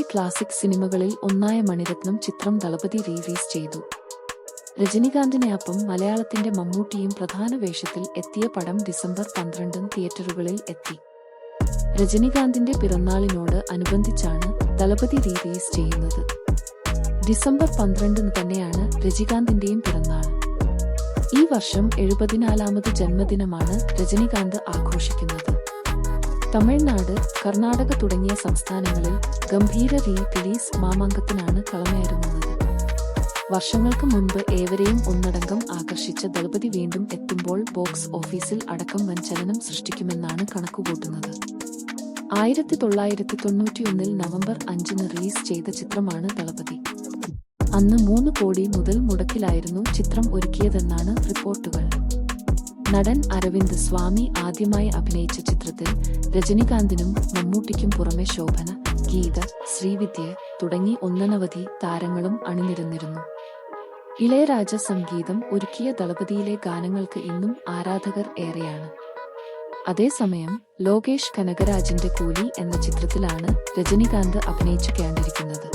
Classic സിനിമകളിൽ ഒന്നായ മണിരത്നം ചിത്രം ദളപതി റിലീസ് ചെയ്തു. രജനികാന്തിനെയൊപ്പം മലയാളത്തിന്റെ മമ്മൂട്ടിയും പ്രധാന വേഷത്തിൽ എത്തിയ പടം ഡിസംബർ പന്ത്രണ്ടും തിയേറ്ററുകളിൽ എത്തി. രജനികാന്തിന്റെ പിറന്നാളിനോട് അനുബന്ധിച്ചാണ് ദളപതി റിലീസ് ചെയ്യുന്നത്. ഡിസംബർ പന്ത്രണ്ടിന് തന്നെയാണ് രജികാന്തിന്റെയും പിറന്നാൾ. ഈ വർഷം എഴുപതിനാലാമത് ജന്മദിനമാണ് രജനികാന്ത് ആഘോഷിക്കുന്നത്. തമിഴ്നാട് കർണാടക തുടങ്ങിയ സംസ്ഥാനങ്ങളിൽ ഗംഭീര റീ റിലീസ് മാമാങ്കത്തിനാണ് കളമയറുന്നത് വർഷങ്ങൾക്ക് മുൻപ് ഏവരെയും ഒന്നടങ്കം ആകർഷിച്ച ദളപതി വീണ്ടും എത്തുമ്പോൾ ബോക്സ് ഓഫീസിൽ അടക്കം വഞ്ചലനം സൃഷ്ടിക്കുമെന്നാണ് കണക്കുകൂട്ടുന്നത്. ആയിരത്തി തൊള്ളായിരത്തി തൊണ്ണൂറ്റിയൊന്നിൽ നവംബർ അഞ്ചിന് റിലീസ് ചെയ്ത ചിത്രമാണ് ദളപതി. അന്ന് മൂന്ന് കോടി മുതൽ മുടക്കിലായിരുന്നു ചിത്രം ഒരുക്കിയതെന്നാണ് റിപ്പോർട്ടുകൾ. നടൻ അരവിന്ദ് സ്വാമി ആദ്യമായി അഭിനയിച്ച ചിത്രത്തിൽ രജനികാന്തിനും മമ്മൂട്ടിക്കും പുറമെ ശോഭന ഗീത ശ്രീവിദ്യ തുടങ്ങി ഒന്നനവധി താരങ്ങളും അണിനിരന്നിരുന്നു. ഇളയരാജ സംഗീതം ഒരുക്കിയ ദളപതിയിലെ ഗാനങ്ങൾക്ക് ഇന്നും ആരാധകർ ഏറെയാണ്. അതേസമയം ലോകേഷ് കനകരാജിന്റെ കൂലി എന്ന ചിത്രത്തിലാണ് രജനികാന്ത് അഭിനയിച്ചു കേണ്ടിരിക്കുന്നത്.